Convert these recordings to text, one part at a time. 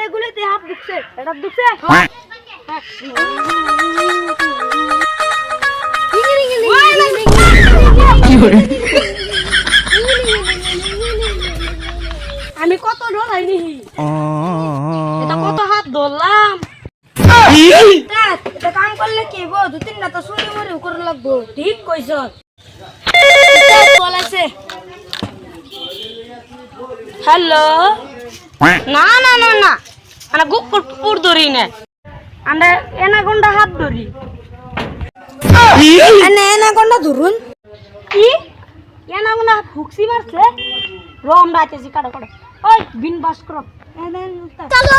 এগুলিতে হাত ঢুকছে এটা ঢুকছে আমি কত ধরাইনি। এটা কত হাত ধরলাম? এটা কাম করলে কি হব? দু তিনটা তো শুনে মরে করে লাগবো। ঠিক কইছ। বলাইছে হ্যালো? না না না না আমরা গুপুর পুর ধরি না আমরা এনা গন্ডা হাত ধরি এনা এনা গন্ডা ধরুন কি এনা গন্ডা হুকসি মারছে রম রাইতেছি কাটা কাটা ওই বিন বাস করো চলো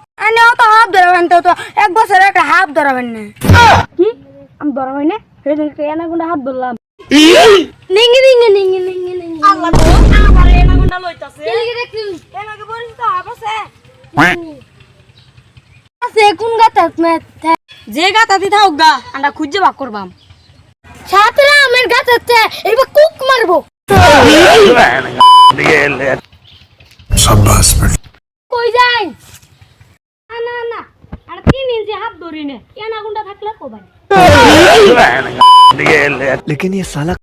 যে গাছ হাফ ধরাবেন তো একটা হাফ ধরলাম। হ্যাঁ। আছে। কোন থাক গা আমরা খুঁজে বাক করবাম। ছাত্রা আমার আছে এবার কুক মারবো। কই যাই? ইঞ্চি হাত ধরি নে এনা গুন্ডা থাকলে কোবাই लेकिन ये साला